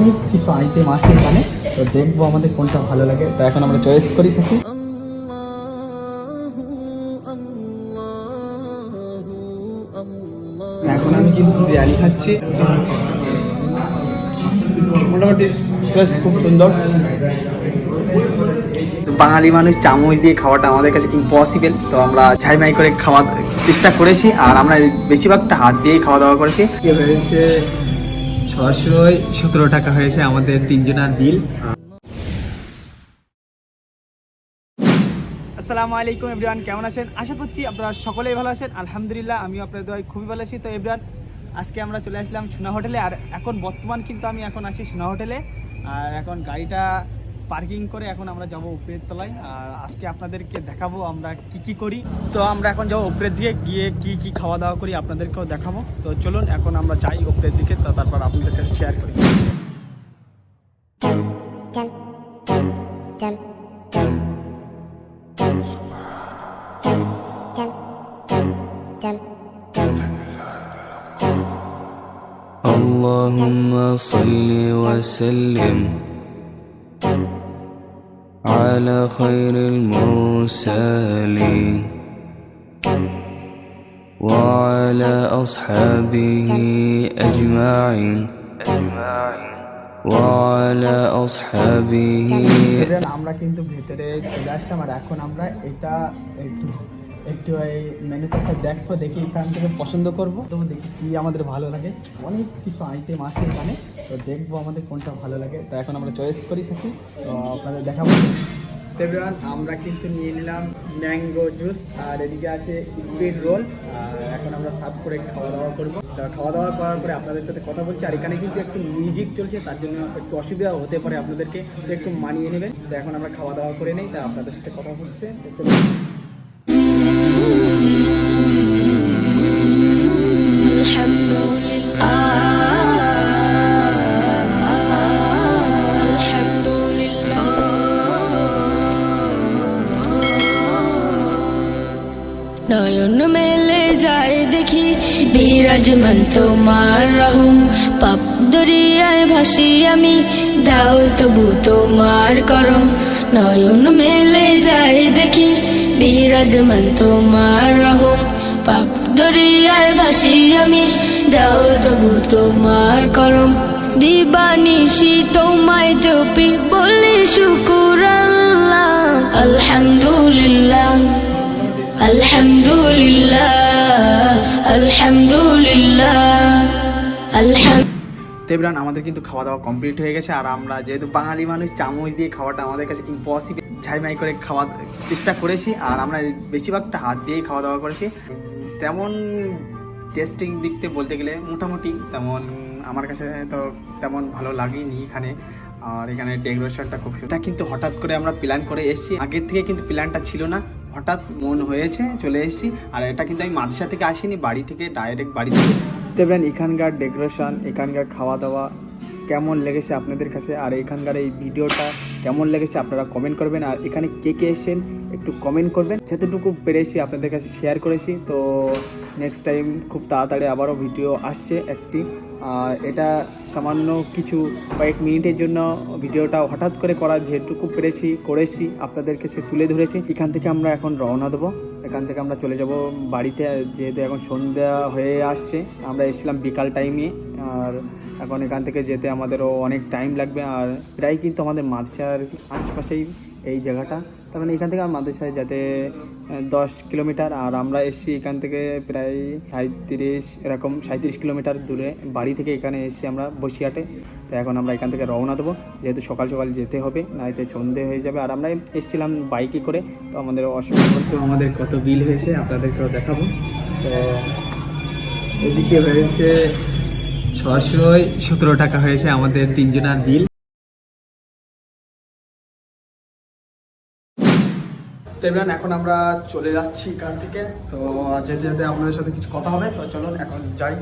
অনেক কিছু আইটেম আছে এখানে। তো দেখব আমাদের কোনটা ভালো লাগে। তো এখন আমরা চয়েস করি থাকি এখন আমি কিন্তু বিরিয়ানি খাচ্ছি। মোটামুটি খুব সুন্দর। বাঙালি মানুষ চামচ দিয়ে খাওয়াটা আমাদের কাছে ইম্পসিবল তো আমরা ঝাইমাই করে খাওয়া চেষ্টা করেছি, আর আমরা বেশিরভাগটা হাত দিয়েই খাওয়া দাওয়া করেছি। ছশো সতেরো টাকা হয়েছে আমাদের তিনজনার বিল আসসালামু আলাইকুম এভরিওয়ান, কেমন আছেন? আশা করছি আপনারা সকলেই ভালো আছেন। আলহামদুলিল্লাহ আমি আপনাদের দয় খুবই ভালো আছি। তো এভরিওয়ান, আজকে আমরা চলে আসলাম সোনা হোটেলে। আর এখন বর্তমান কিন্তু আমি এখন আছি সোনা হোটেলে। আর এখন গাড়িটা পার্কিং করে এখন আমরা যাব উপরের তলায় আর আজকে আপনাদেরকে দেখাবো আমরা কি কি করি তো আমরা এখন যাবো উপরের দিকে গিয়ে কি কি খাওয়া দাওয়া করি আপনাদেরকেও দেখাবো তো চলুন এখন আমরা যাই উপরের দিকে তো তারপর আপনাদেরকে শেয়ার করি اللهم صل وسلم على خير المرسلين وعلى أصحابه أجمعين وعلى أصحابه Friend, আমরা কিন্তু ভেতরে চলে আসলাম আর এখন আমরা এটা একটু একটু এই মেনু কার্ডটা দেখব, দেখি এখান থেকে পছন্দ করব। তো দেখি কি আমাদের ভালো লাগে। অনেক কিছু আইটেম আছে এখানে। তো দেখব আমাদের কোনটা ভালো লাগে। তো এখন আমরা চয়েস করি থাকি। তো আপনাদের দেখাবো। আমরা কিন্তু নিয়ে নিলাম ম্যাঙ্গো জুস আর এদিকে আছে স্পিড রোল আর এখন আমরা সার্ভ করে খাওয়া দাওয়া করব। তো খাওয়া দাওয়া করার পরে আপনাদের সাথে কথা বলছি, আর এখানে কিন্তু একটু মিউজিক চলছে, তার জন্য একটু অসুবিধা হতে পারে আপনাদেরকে। একটু মানিয়ে নেবেন। তো এখন আমরা খাওয়া দাওয়া করে নেই, তা আপনাদের সাথে কথা বলছে। নয়ন মেলে যায় দেখি, বিরাজমান তোমার রহম। পাপ দরিয়ায় ভাসি আমি, দাও তবু তোমার করম। নয়ন মেলে যায় দেখি, বিরাজমান তোমার রহম। পাপ দরিয়ায় ভাসি আমি, দাও তবু তোমার করম। দিবানিশি তোমায় জপি বলি শুকুর আল্লাহ। আলহামদুলিল্লাহ। আলহামদুলিল্লাহ আমাদের কিন্তু খাওয়া দাওয়া কমপ্লিট হয়ে গেছে, আর আমরা যেহেতু বাঙালি মানুষ, চামচ দিয়ে খাওয়াটা আমাদের কাছে ইম্পসিবল ঝাইমাই করে খাওয়া চেষ্টা করেছি, আর আমরা বেশিরভাগটা হাত দিয়েই খাওয়া দাওয়া করেছি। তেমন টেস্টিং দিক থেকে বলতে গেলে মোটামুটি তেমন আমার কাছে তো তেমন ভালো লাগেনি এখানে। আর এখানে ডেকোরেশনটা খুব সুন্দর। কিন্তু হঠাৎ করে আমরা প্ল্যান করে এসেছি। আগের থেকে কিন্তু প্ল্যানটা ছিল না। হঠাৎ মন হয়েছে, চলে এসেছি। আর এটা কিন্তু আমি মাদ্রাসা থেকে আসিনি, বাড়ি থেকে ডাইরেক্ট বাড়ি থেকে। দেখবেন এখানকার ডেকোরেশন এখানকার খাওয়া দাওয়া কেমন লেগেছে আপনাদের কাছে? আর এখানকার এই ভিডিওটা কেমন লেগেছে আপনারা কমেন্ট করবেন। আর এখানে কে কে এসেছেন একটু কমেন্ট করবেন। যতটুকু পেরেছি আপনাদের কাছে শেয়ার করেছি। তো নেক্সট টাইম খুব তাড়াতাড়ি আবারও ভিডিও আসছে একটি। আর এটা সামান্য কিছু কয়েক মিনিটের জন্য ভিডিওটা হঠাৎ করে করার যেটুকু পেরেছি, করেছি, আপনাদের কাছে তুলে ধরেছি। এখান থেকে আমরা এখন রওনা দেবো। এখান থেকে আমরা চলে যাব বাড়িতে, যেহেতু এখন সন্ধ্যা হয়ে আসছে। আমরা এসেছিলাম বিকাল টাইমে আর এখন এখান থেকে যেতে আমাদেরও অনেক টাইম লাগবে, আর প্রায় কিন্তু আমাদের মাদ্রাসার আশপাশেই এই জায়গাটা। তার মানে এখান থেকে মাদ্রাসায় যেতে দশ কিলোমিটার আর আমরা এসেছি এখান থেকে প্রায় সাঁত্রিশ এরকম সাঁত্রিশ কিলোমিটার দূরে, বাড়ি থেকে এখানে এসেছি আমরা বসিয়াটে তো এখন আমরা এখান থেকে রওনা দেবো, যেহেতু সকাল সকাল যেতে হবে, নাইতে সন্ধে হয়ে যাবে। আর আমরা এসেছিলাম বাইকে করে, তো আমাদের অসুবিধা তো আমাদের কত বিল হয়েছে আপনাদেরকেও দেখাবো। তো এদিকে হয়েছে ছশো সতেরো টাকা হয়েছে আমাদের তিনজনের বিল তো এবার এখন আমরা চলে যাচ্ছি এখান থেকে। তো যেতে যেতে আপনাদের সাথে কিছু কথা হবে। তো চলুন, এখন যাই।